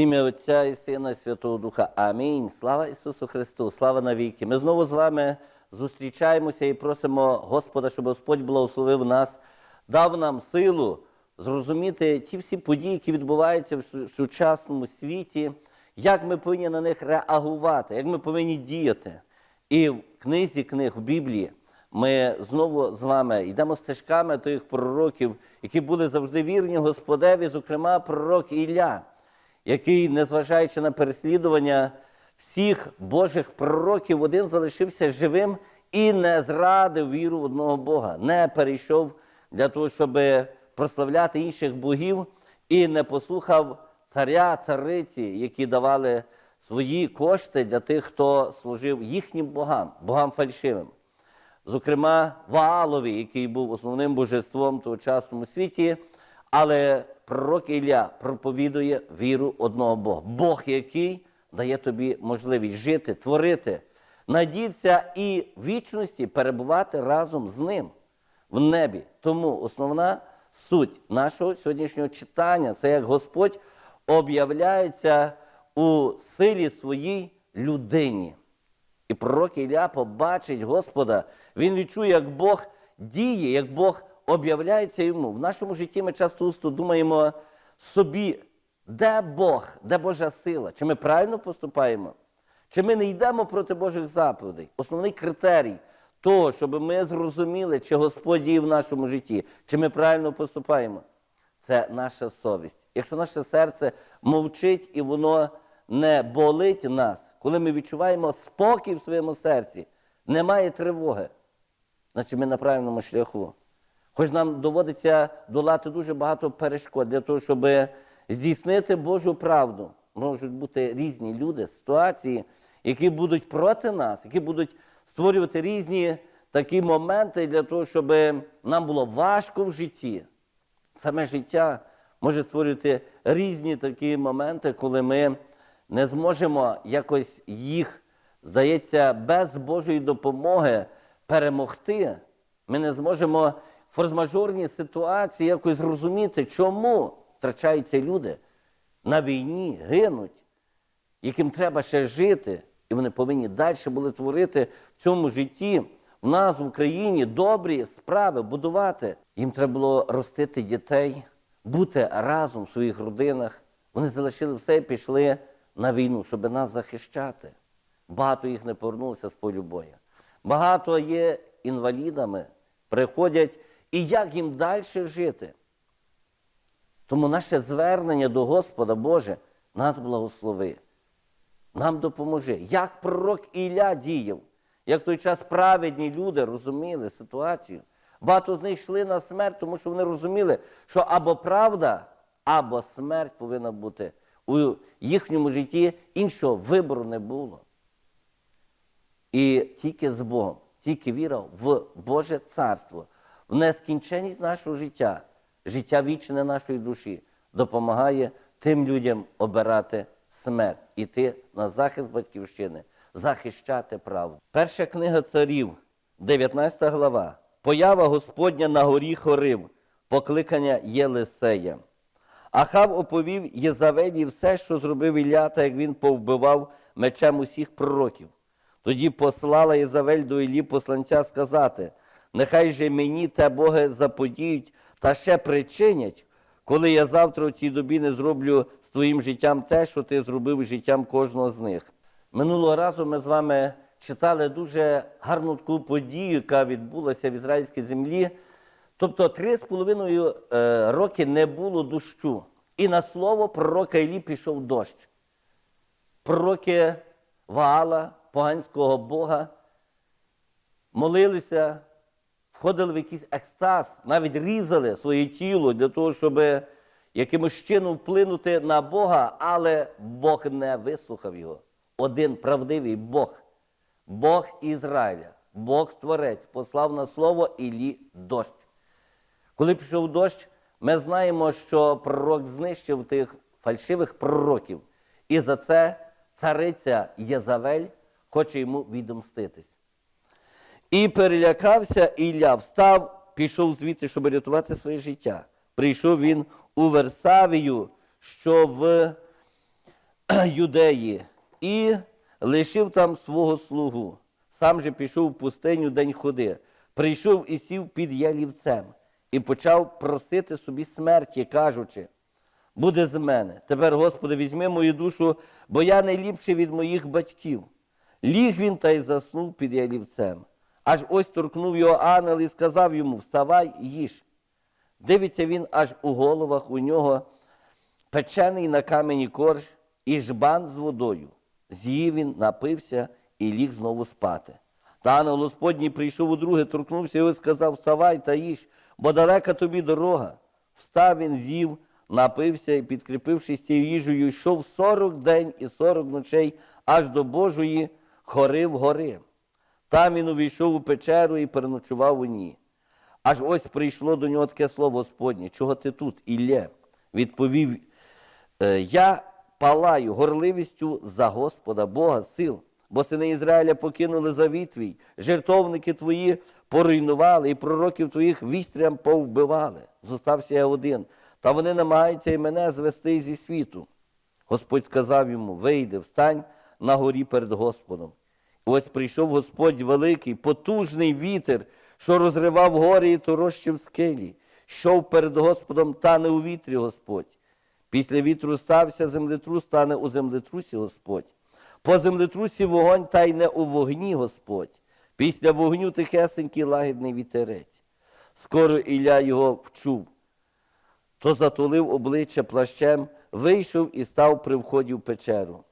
ім'я Отця і Сина і Святого Духа. Амінь. Слава Ісусу Христу, слава навіки. Ми знову з вами зустрічаємося і просимо Господа, щоб Господь благословив нас, дав нам силу зрозуміти ті всі події, які відбуваються в сучасному світі, як ми повинні на них реагувати, як ми повинні діяти. І в книзі книг в Біблії ми знову з вами йдемо стежками тих пророків, які були завжди вірні Господеві, зокрема пророк Ілля, який, незважаючи на переслідування всіх Божих пророків, один залишився живим і не зрадив віру одного Бога, не перейшов для того, щоб прославляти інших богів, і не послухав царя, цариці, які давали свої кошти для тих, хто служив їхнім богам, богам фальшивим. Зокрема, Ваалові, який був основним божеством в тогочасному світі, але пророк Ілля проповідує віру одного Бога. Бог, який дає тобі можливість жити, творити, надіться і в вічності перебувати разом з ним в небі. Тому основна суть нашого сьогоднішнього читання це як Господь об'являється у силі своїй людині. І пророк Ілля побачить Господа, він відчує, як Бог діє, як Бог об'являється йому. В нашому житті ми часто усто думаємо собі, де Бог, де Божа сила? Чи ми правильно поступаємо? Чи ми не йдемо проти Божих заповідей? Основний критерій того, щоб ми зрозуміли, чи Господь діє в нашому житті, чи ми правильно поступаємо, це наша совість. Якщо наше серце мовчить і воно не болить нас, коли ми відчуваємо спокій в своєму серці, немає тривоги, значить ми на правильному шляху. Хоч нам доводиться долати дуже багато перешкод для того, щоб здійснити Божу правду. Можуть бути різні люди, ситуації, які будуть проти нас, які будуть створювати різні такі моменти для того, щоб нам було важко в житті. Саме життя може створювати різні такі моменти, коли ми не зможемо якось їх, здається, без Божої допомоги перемогти. Ми не зможемо в форс-мажорній ситуації якось зрозуміти, чому втрачаються люди на війні, гинуть, яким треба ще жити, і вони повинні далі були творити в цьому житті, в нас в Україні добрі справи, будувати. Їм треба було ростити дітей, бути разом в своїх родинах. Вони залишили все і пішли на війну, щоб нас захищати. Багато їх не повернулося з полю бою. Багато є інвалідами, приходять, і як їм далі жити? Тому наше звернення до Господа Боже, нас благослови, нам допоможи. Як пророк Ілля діяв, як в той час праведні люди розуміли ситуацію. Багато з них йшли на смерть, тому що вони розуміли, що або правда, або смерть повинна бути. У їхньому житті іншого вибору не було. І тільки з Богом, тільки віра в Боже Царство, в нескінченність нашого життя, життя вічне нашої душі, допомагає тим людям обирати смерть, іти на захист батьківщини, захищати правду. Перша книга царів, 19 глава. Поява Господня на горі Хорив, покликання Єлисея. Ахав оповів Єзавелі все, що зробив Ілля, та як він повбивав мечем усіх пророків. Тоді послала Єзавель до Іллі посланця сказати: Нехай же мені те боги заподіють та ще причинять, коли я завтра у цій добі не зроблю з твоїм життям те, що ти зробив життям кожного з них. Минулого разу ми з вами читали дуже гарну таку подію, яка відбулася в ізраїльській землі. Тобто три з половиною е, роки не було дощу. І на слово пророка Іллі пішов дощ. Пророки Ваала, поганського Бога, молилися, входили в якийсь екстаз, навіть різали своє тіло для того, щоб якимось чином вплинути на Бога, але Бог не вислухав його. Один правдивий Бог, Бог Ізраїля, Бог Творець, послав на слово Іллі дощ. Коли пішов дощ, ми знаємо, що пророк знищив тих фальшивих пророків. І за це цариця Єзавель хоче йому відомститись. І перелякався Ілля, встав, пішов звідти, щоб рятувати своє життя. Прийшов він у Версавію, що в Юдеї і лишив там свого слугу. Сам же пішов в пустиню день ходи, прийшов і сів під ялівцем, і почав просити собі смерті, кажучи, буде з мене. Тепер, Господи, візьми мою душу, бо я не ліпший від моїх батьків. Ліг він та й заснув під ялівцем. Аж ось торкнув його ангел і сказав йому: Вставай, їж. Дивиться він, аж у головах у нього печений на камені корж і жбан з водою. З'їв він, напився і ліг знову спати. Та ангел Господній прийшов удруге, торкнувся і сказав: Вставай та їж, бо далека тобі дорога. Встав він, з'їв, напився і, підкріпившись цією їжею, йшов сорок день і сорок ночей аж до Божої хори в гори. Там він увійшов у печеру і переночував у ній. Аж ось прийшло до нього таке слово Господнє, чого ти тут, Ілля? Відповів, «Е, я палаю горливістю за Господа, Бога, сил, бо сини Ізраїля покинули завіт твій, жертовники твої поруйнували, і пророків твоїх вістрям повбивали. Зостався я один, та вони намагаються і мене звести зі світу. Господь сказав йому: вийди, встань на горі перед Господом. Ось прийшов Господь великий, потужний вітер, що розривав гори і торощив скелі, йшов перед Господом, тане у вітрі Господь. Після вітру стався землетрус, стане у землетрусі Господь. По землетрусі вогонь та й не у вогні Господь. Після вогню тихесенький лагідний вітерець. Скоро Ілля його вчув, то затулив обличчя плащем, вийшов і став при вході в печеру.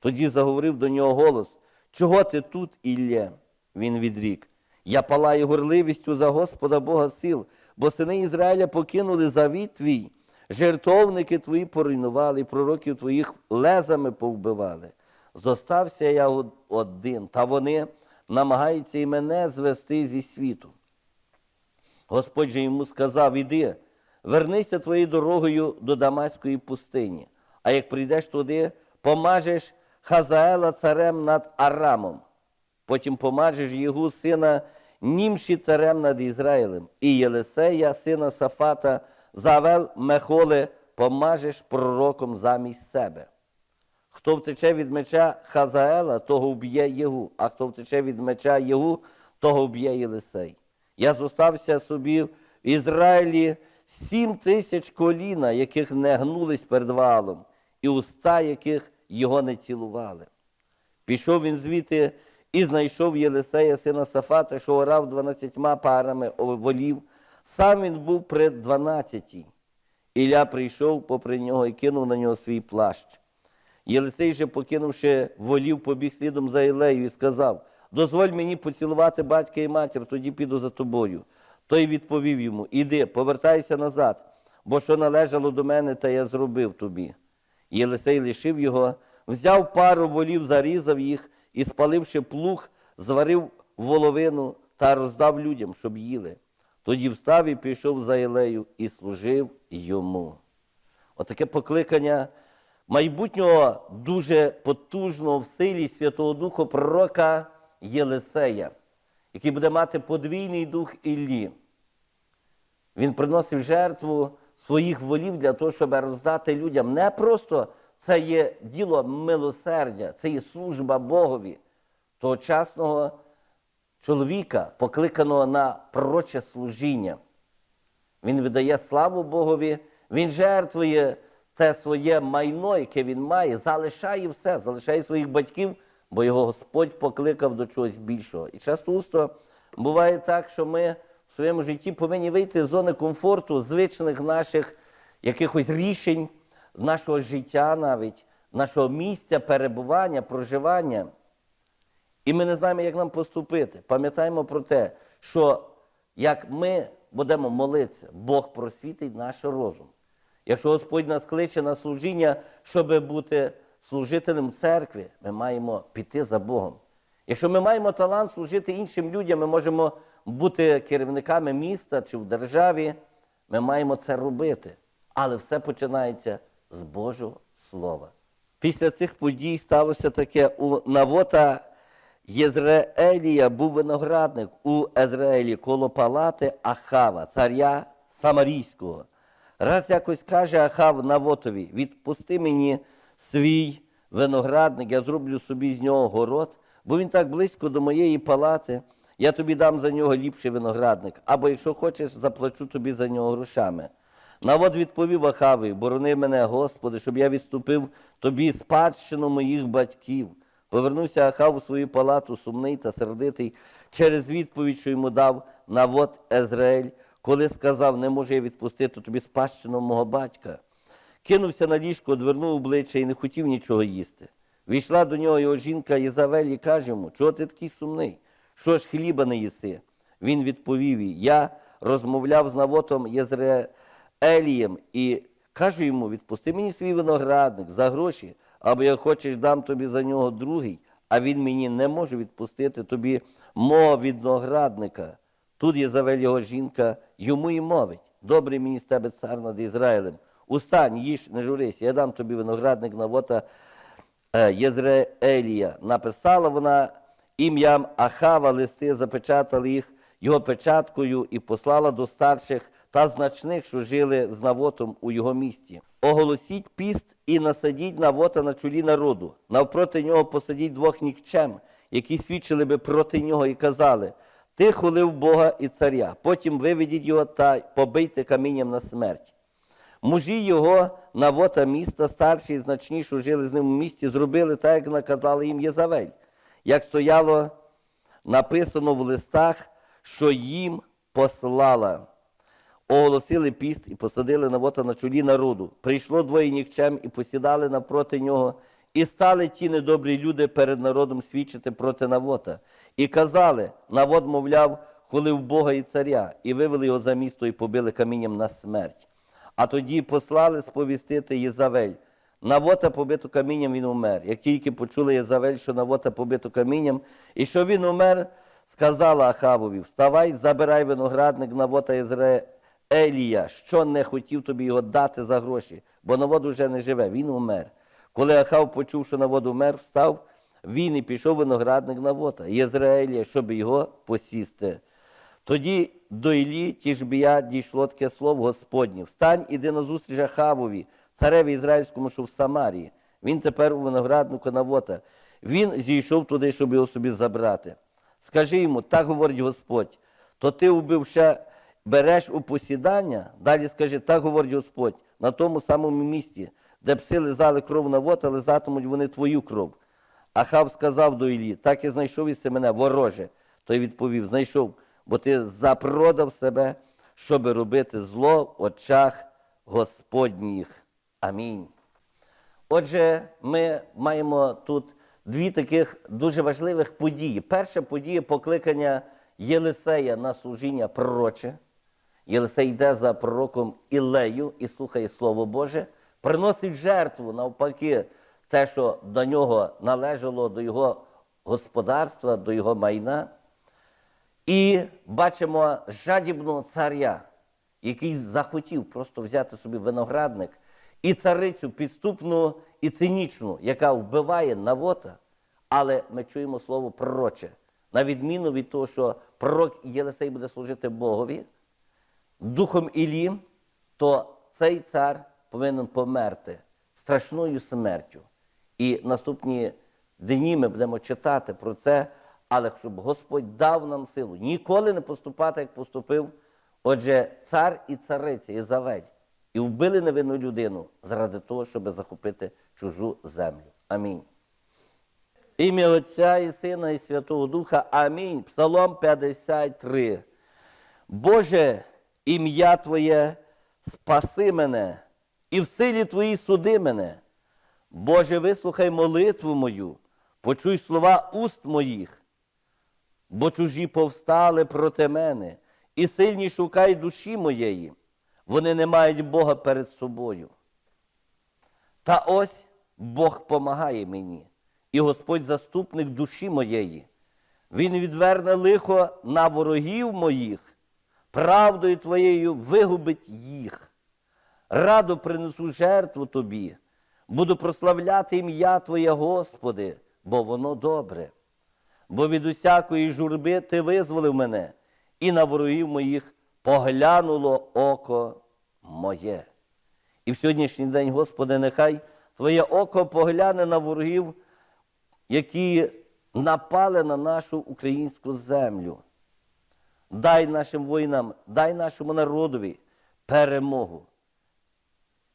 Тоді заговорив до нього голос: Чого ти тут, Ілля? Він відрік. Я палаю горливістю за Господа Бога сил, бо сини Ізраїля покинули завіт твій, жертовники твої поруйнували, пророків твоїх лезами повбивали. Зостався я один, та вони намагаються і мене звести зі світу. Господь же йому сказав: Іди, вернися твоєю дорогою до Дамаської пустині, а як прийдеш туди, помажеш Хазаела царем над Арамом, потім помажеш його сина Німші царем над Ізраїлем, і Єлисея, сина Сафата, Завел Мехоле, помажеш пророком замість себе. Хто втече від меча Хазаела, того вб'є Єгу, а хто втече від меча Єгу, того вб'є Єлисей. Я зостався собі в Ізраїлі сім тисяч коліна, яких не гнулись перед валом, і уста яких його не цілували. Пішов він звідти і знайшов Єлисея, сина Сафата, що орав дванадцятьма парами волів. Сам він був при дванадцятій. Ілля прийшов попри нього і кинув на нього свій плащ. Єлисей же, покинувши волів, побіг слідом за Ілею і сказав: Дозволь мені поцілувати батька і матір, тоді піду за тобою. Той відповів йому: Іди, повертайся назад, бо що належало до мене, та я зробив тобі. Єлисей лишив його, взяв пару волів, зарізав їх і, спаливши плуг, зварив воловину та роздав людям, щоб їли. Тоді встав і пішов за Ілею і служив йому. Отаке покликання майбутнього дуже потужного в силі Святого Духа пророка Єлисея, який буде мати подвійний дух Іллі. Він приносив жертву своїх волів для того, щоб роздати людям. Не просто це є діло милосердя, це є служба Богові, тогочасного чоловіка, покликаного на пророче служіння. Він видає славу Богові, він жертвує те своє майно, яке він має, залишає все, залишає своїх батьків, бо його Господь покликав до чогось більшого. І часто буває так, що ми своєму житті повинні вийти з зони комфорту, звичних наших якихось рішень, нашого життя навіть, нашого місця перебування, проживання. І ми не знаємо, як нам поступити. Пам'ятаємо про те, що як ми будемо молитися, Бог просвітить наш розум. Якщо Господь нас кличе на служіння, щоб бути служителем церкви, ми маємо піти за Богом. Якщо ми маємо талант служити іншим людям, ми можемо бути керівниками міста чи в державі, ми маємо це робити. Але все починається з Божого Слова. Після цих подій сталося таке у Навота Єзраелія був виноградник у Езраїлі коло палати Ахава, царя Самарійського. Раз якось каже Ахав Навотові, відпусти мені свій виноградник, я зроблю собі з нього город, бо він так близько до моєї палати, я тобі дам за нього ліпший виноградник, або якщо хочеш, заплачу тобі за нього грошами. Навод відповів Ахаві, борони мене, Господи, щоб я відступив тобі спадщину моїх батьків. Повернувся Ахав у свою палату, сумний та сердитий, через відповідь, що йому дав навод Езраїль, коли сказав, не можу я відпустити тобі спадщину мого батька. Кинувся на ліжко, одвернув обличчя і не хотів нічого їсти. Війшла до нього його жінка Єзавель і каже йому, чого ти такий сумний? Що ж хліба не їси? Він відповів їй, я розмовляв з навотом Єзраелієм і кажу йому, відпусти мені свій виноградник за гроші, або як хочеш, дам тобі за нього другий, а він мені не може відпустити тобі мого виноградника. Тут Єзавель його жінка йому і мовить, добрий мені з тебе цар над Ізраїлем. Устань, їж, не журися, я дам тобі виноградник навота е, Єзраелія. Написала вона ім'ям Ахава листи, запечатали їх його печаткою і послала до старших та значних, що жили з навотом у його місті. Оголосіть піст і насадіть навота на чолі народу. Навпроти нього посадіть двох нікчем, які свідчили би проти нього і казали: Ти хулив Бога і царя, потім виведіть його та побийте камінням на смерть. Мужі його навота міста, старші і значні, що жили з ним у місті, зробили так, як наказали їм Єзавель, як стояло написано в листах, що їм послала. Оголосили піст і посадили навота на чолі народу. Прийшло двоє нікчем і посідали напроти нього, і стали ті недобрі люди перед народом свідчити проти навота. І казали, навод, мовляв, хулив Бога і царя, і вивели його за місто і побили камінням на смерть. А тоді послали сповістити Єзавель. Навота побито камінням він умер. Як тільки почули Єзавель, що Навота побито камінням, і що він умер, сказала Ахавові, вставай, забирай виноградник Навота Єзраелія, що не хотів тобі його дати за гроші, бо Навод уже не живе, він умер. Коли Ахав почув, що Навод умер, встав, він і пішов виноградник Навота, Єзраелія, щоб його посісти. Тоді до Іллі Тішбія дійшло таке слово Господнє. Встань, іди на зустріч Ахавові, цареві ізраїльському, що в Самарії. Він тепер у винограднику Навота. Він зійшов туди, щоб його собі забрати. Скажи йому, так говорить Господь, то ти убив ще береш у посідання, далі скажи, так говорить Господь, на тому самому місці, де пси лизали кров Навота, лизатимуть вони твою кров. Ахав сказав до Іллі, так і знайшов із мене, вороже. Той відповів, знайшов, бо ти запродав себе, щоби робити зло в очах Господніх. Амінь. Отже, ми маємо тут дві таких дуже важливих події. Перша подія покликання Єлисея на служіння пророче. Єлисей йде за пророком Ілею і слухає Слово Боже, приносить жертву навпаки, те, що до нього належало, до його господарства, до його майна. І бачимо жадібного царя, який захотів просто взяти собі виноградник, і царицю підступну і цинічну, яка вбиває навота. Але ми чуємо слово пророче. На відміну від того, що пророк Єлисей буде служити Богові, духом Ілі, то цей цар повинен померти страшною смертю. І наступні дні ми будемо читати про це, але щоб Господь дав нам силу ніколи не поступати, як поступив. Отже, цар і цариця Ізавель, і вбили невинну людину заради того, щоб захопити чужу землю. Амінь. Ім'я Отця і Сина, і Святого Духа. Амінь. Псалом 53. Боже, ім'я Твоє спаси мене, і в силі Твоїй суди мене. Боже, вислухай молитву мою, почуй слова уст моїх, бо чужі повстали проти мене, і сильні шукають душі моєї. Вони не мають Бога перед собою. Та ось Бог помагає мені, і Господь заступник душі моєї. Він відверне лихо на ворогів моїх, правдою твоєю вигубить їх. Радо принесу жертву тобі, буду прославляти ім'я Твоє, Господи, бо воно добре. Бо від усякої журби ти визволив мене, і на ворогів моїх поглянуло око моє. І в сьогоднішній день, Господи, нехай Твоє око погляне на ворогів, які напали на нашу українську землю. Дай нашим воїнам, дай нашому народові перемогу.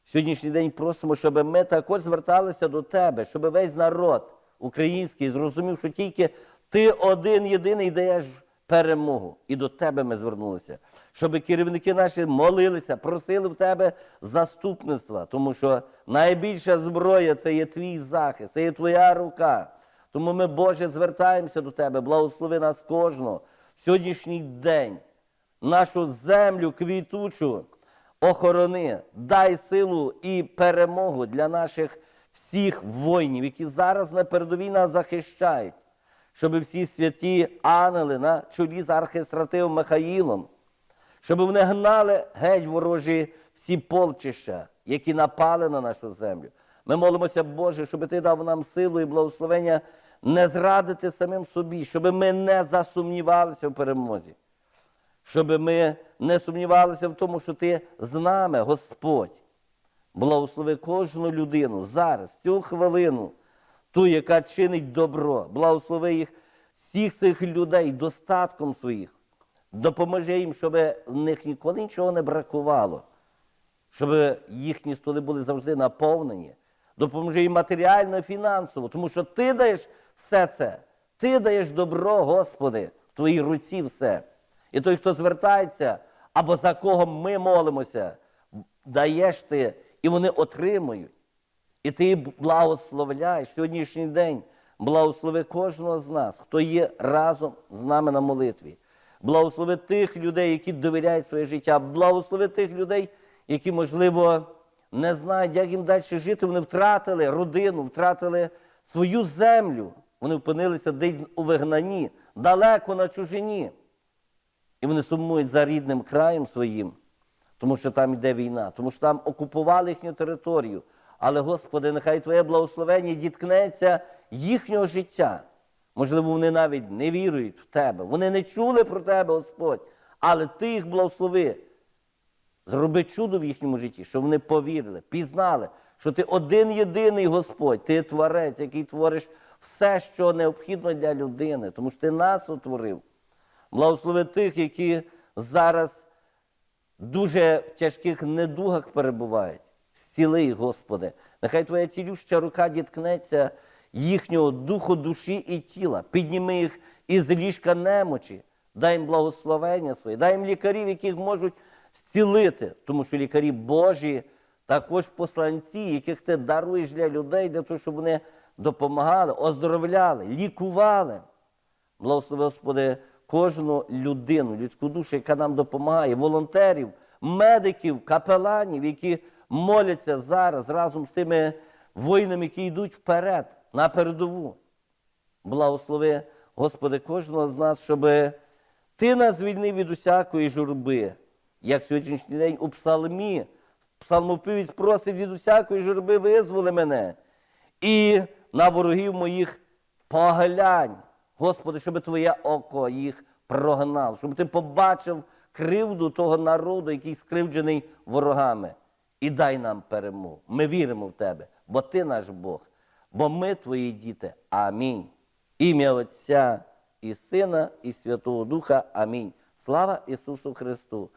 Сьогоднішній день просимо, щоб ми також зверталися до тебе, щоб весь народ український зрозумів, що тільки ти один єдиний даєш перемогу. І до тебе ми звернулися. Щоб керівники наші молилися, просили в тебе заступництва, тому що найбільша зброя це є твій захист, це є твоя рука. Тому ми, Боже, звертаємося до тебе, благослови нас кожного в сьогоднішній день, нашу землю квітучу охорони, дай силу і перемогу для наших всіх воїнів, які зараз на передовій нас захищають, щоб всі святі ангели на чолі з архистративом Михаїлом, щоб вони гнали геть ворожі всі полчища, які напали на нашу землю. Ми молимося, Боже, щоб Ти дав нам силу і благословення не зрадити самим собі, щоб ми не засумнівалися в перемозі щоб ми не сумнівалися в тому, що ти з нами, Господь. Благослови кожну людину зараз, цю хвилину, ту, яка чинить добро. Благослови їх, всіх цих людей достатком своїх. Допоможи їм, щоб в них ніколи нічого не бракувало, щоб їхні столи були завжди наповнені. Допоможи їм матеріально і фінансово, тому що ти даєш все це. Ти даєш добро, Господи, в твоїй руці все. І той, хто звертається, або за кого ми молимося, даєш ти, і вони отримують. І ти благословляєш сьогоднішній день. Благослови кожного з нас, хто є разом з нами на молитві. Благослови тих людей, які довіряють своє життя. Благослови тих людей, які, можливо, не знають, як їм далі жити. Вони втратили родину, втратили свою землю. Вони опинилися десь у вигнанні, далеко на чужині. І вони сумують за рідним краєм своїм, тому що там йде війна, тому що там окупували їхню територію. Але, Господи, нехай Твоє благословення діткнеться їхнього життя. Можливо, вони навіть не вірують в Тебе. Вони не чули про Тебе, Господь, але Ти їх благослови. Зроби чудо в їхньому житті, щоб вони повірили, пізнали, що ти один єдиний Господь, ти творець, який твориш все, що необхідно для людини, тому що ти нас утворив. Благослови тих, які зараз дуже в тяжких недугах перебувають. Зціли Господи. Нехай Твоя цілюща рука діткнеться їхнього духу, душі і тіла. Підніми їх із ліжка немочі, дай їм благословення своє, дай їм лікарів, яких можуть зцілити, тому що лікарі Божі також посланці, яких ти даруєш для людей, для того, щоб вони допомагали, оздоровляли, лікували. Благослови, Господи, кожну людину, людську душу, яка нам допомагає, волонтерів, медиків, капеланів, які моляться зараз разом з тими воїнами, які йдуть вперед, на передову. Благослови, Господи, кожного з нас, щоб Ти нас звільнив від усякої журби, як сьогоднішній день у псалмі. Псалмопівець просить від усякої журби визволи мене. І на ворогів моїх поглянь. Господи, щоб Твоє око їх прогнав, щоб ти побачив кривду того народу, який скривджений ворогами. І дай нам перемогу. Ми віримо в Тебе, бо Ти наш Бог, бо ми Твої діти. Амінь. Ім'я Отця і Сина, і Святого Духа. Амінь. Слава Ісусу Христу!